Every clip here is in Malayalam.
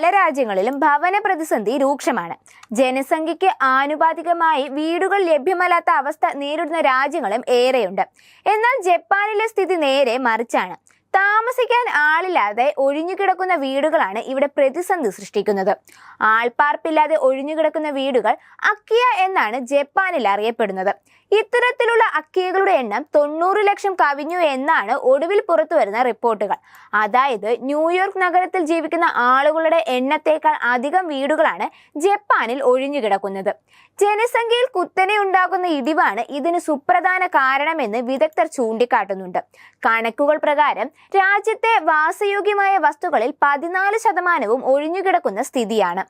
പല രാജ്യങ്ങളിലും ഭവന പ്രതിസന്ധി രൂക്ഷമാണ്. ജനസംഖ്യയ്ക്ക് ആനുപാതികമായി വീടുകൾ ലഭ്യമല്ലാത്ത അവസ്ഥ നേരിടുന്ന രാജ്യങ്ങളും ഏറെയുണ്ട്. എന്നാൽ ജപ്പാനിലെ സ്ഥിതി നേരെ മറിച്ചാണ്. താമസിക്കാൻ ആളില്ലാതെ ഒഴിഞ്ഞുകിടക്കുന്ന വീടുകളാണ് ഇവിടെ പ്രതിസന്ധി സൃഷ്ടിക്കുന്നത്. ആൾപ്പാർപ്പില്ലാതെ ഒഴിഞ്ഞുകിടക്കുന്ന വീടുകൾ അക്കിയ എന്നാണ് ജപ്പാനിൽ അറിയപ്പെടുന്നത്. ഇത്തരത്തിലുള്ള അക്കിയകളുടെ എണ്ണം തൊണ്ണൂറ് ലക്ഷം കവിഞ്ഞു എന്നാണ് ഒടുവിൽ പുറത്തു വരുന്ന റിപ്പോർട്ടുകൾ. അതായത് ന്യൂയോർക്ക് നഗരത്തിൽ ജീവിക്കുന്ന ആളുകളുടെ എണ്ണത്തേക്കാൾ അധികം വീടുകളാണ് ജപ്പാനിൽ ഒഴിഞ്ഞുകിടക്കുന്നത് ജനസംഖ്യയിൽ കുത്തനെ ഉണ്ടാകുന്ന ഇടിവാണ് ഇതിന് സുപ്രധാന കാരണമെന്ന് വിദഗ്ധർ ചൂണ്ടിക്കാട്ടുന്നുണ്ട്. കണക്കുകൾ പ്രകാരം രാജ്യത്തെ വാസയോഗ്യമായ വസ്തുക്കളിൽ പതിനാല് ശതമാനവും ഒഴിഞ്ഞുകിടക്കുന്ന സ്ഥിതിയാണ്.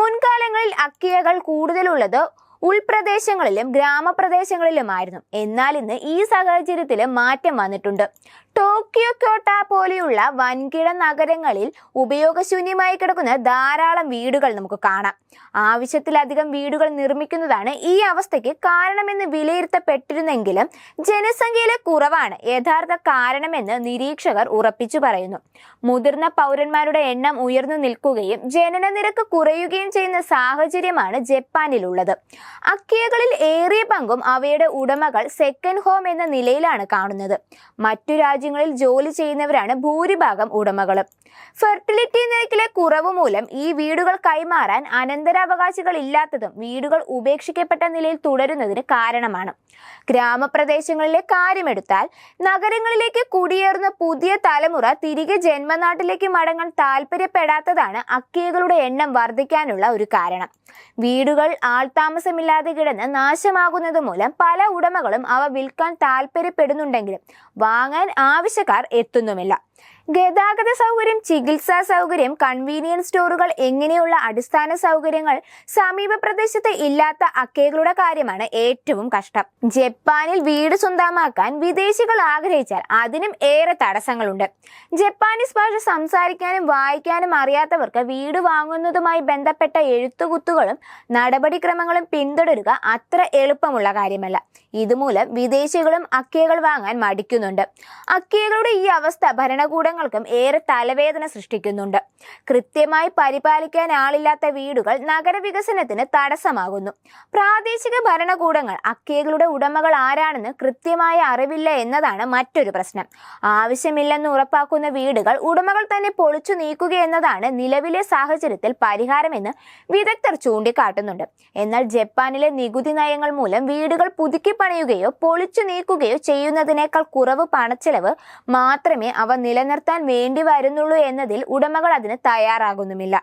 മുൻകാലങ്ങളിൽ അക്കിയകൾ കൂടുതലുള്ളത് ഉൾപ്രദേശങ്ങളിലും ഗ്രാമപ്രദേശങ്ങളിലുമായിരുന്നു. എന്നാൽ ഇന്ന് ഈ സാഹചര്യത്തിൽ മാറ്റം വന്നിട്ടുണ്ട്. ടോക്കിയോ ക്യോട്ട പോലെയുള്ള വൻകിട നഗരങ്ങളിൽ ഉപയോഗശൂന്യമായി കിടക്കുന്ന ധാരാളം വീടുകൾ നമുക്ക് കാണാം. ആവശ്യത്തിലധികം വീടുകൾ നിർമ്മിക്കുന്നതാണ് ഈ അവസ്ഥയ്ക്ക് കാരണമെന്ന് വിലയിരുത്തപ്പെട്ടിരുന്നെങ്കിലും ജനസംഖ്യയിലെ കുറവാണ് യഥാർത്ഥ കാരണമെന്ന് നിരീക്ഷകർ ഉറപ്പിച്ചു പറയുന്നു. മുതിർന്ന പൗരന്മാരുടെ എണ്ണം ഉയർന്നു നിൽക്കുകയും ജനന നിരക്ക് കുറയുകയും ചെയ്യുന്ന സാഹചര്യമാണ് ജപ്പാനിലുള്ളത്. അക്കിയകളിൽ ഏറിയ പങ്കും അവയുടെ ഉടമകൾ സെക്കൻഡ് ഹോം എന്ന നിലയിലാണ് കാണുന്നത്. മറ്റു രാജ്യങ്ങളിൽ ജോലി ചെയ്യുന്നവരാണ് ഭൂരിഭാഗം ഉടമകളും. ഫെർട്ടിലിറ്റി കുറവ് മൂലം ഈ വീടുകൾ കൈമാറാൻ അനന്തരാവകാശികൾ ഇല്ലാത്തതും വീടുകൾ ഉപേക്ഷിക്കപ്പെട്ട നിലയിൽ തുടരുന്നതിന് കാരണമാണ്. ഗ്രാമപ്രദേശങ്ങളിലെ കാര്യമെടുത്താൽ നഗരങ്ങളിലേക്ക് കുടിയേറുന്ന പുതിയ തലമുറ തിരികെ ജന്മനാട്ടിലേക്ക് മടങ്ങാൻ താല്പര്യപ്പെടാത്തതാണ് അക്കിയകളുടെ എണ്ണം വർദ്ധിക്കാനുള്ള ഒരു കാരണം. വീടുകൾ ആൾതാമസമില്ലാതെ കിടന്ന് നാശമാകുന്നത് മൂലം പല ഉടമകളും അവ വിൽക്കാൻ താല്പര്യപ്പെടുന്നുണ്ടെങ്കിലും വാങ്ങാൻ ആവശ്യക്കാർ എത്തുന്നുമില്ല. ഗതാഗത സൗകര്യം ചികിത്സാ സൗകര്യം കൺവീനിയൻസ് സ്റ്റോറുകൾ എങ്ങനെയുള്ള അടിസ്ഥാന സൗകര്യങ്ങൾ സമീപ പ്രദേശത്ത് ഇല്ലാത്ത അക്കേകളുടെ കാര്യമാണ് ഏറ്റവും കഷ്ടം. ജപ്പാനിൽ വീട് സ്വന്തമാക്കാൻ വിദേശികൾ ആഗ്രഹിച്ചാൽ അതിനും ഏറെ തടസ്സങ്ങളുണ്ട്. ജപ്പാനീസ് ഭാഷ സംസാരിക്കാനും വായിക്കാനും അറിയാത്തവർക്ക് വീട് വാങ്ങുന്നതുമായി ബന്ധപ്പെട്ട എഴുത്തുകുത്തുകളും നടപടിക്രമങ്ങളും പിന്തുടരുക അത്ര എളുപ്പമുള്ള കാര്യമല്ല. ഇതുമൂലം വിദേശികളും അക്കേകൾ വാങ്ങാൻ മടിക്കുന്നുണ്ട്. അക്കേകളുടെ ഈ അവസ്ഥ ഭരണകൂടങ്ങൾക്കും ഏറെ തലവേദന സൃഷ്ടിക്കുന്നുണ്ട്. കൃത്യമായി പരിപാലിക്കാൻ ആളില്ലാത്ത വീടുകൾ നഗരവികസനത്തിന് തടസ്സമാകുന്നു. പ്രാദേശിക ഭരണകൂടങ്ങൾ അക്കേകളുടെ ഉടമകൾ ആരാണെന്ന് കൃത്യമായ അറിവില്ല എന്നതാണ് മറ്റൊരു പ്രശ്നം. ആവശ്യമില്ലെന്ന് ഉറപ്പാക്കുന്ന വീടുകൾ ഉടമകൾ തന്നെ പൊളിച്ചു നീക്കുക എന്നതാണ് നിലവിലെ സാഹചര്യത്തിൽ പരിഹാരമെന്ന് വിദഗ്ധർ ചൂണ്ടിക്കാട്ടുന്നുണ്ട്. എന്നാൽ ജപ്പാനിലെ നികുതി നയങ്ങൾ മൂലം വീടുകൾ പുതുക്കി പണിയുകയോ പൊളിച്ചു നീക്കുകയോ ചെയ്യുന്നതിനേക്കാൾ കുറവ് പണച്ചെലവ് മാത്രമേ അവ നിലനിർത്താൻ വേണ്ടി വരുന്നുള്ളൂ എന്നതിൽ ഉടമകൾ അതിന് തയ്യാറാകുന്നുമില്ല.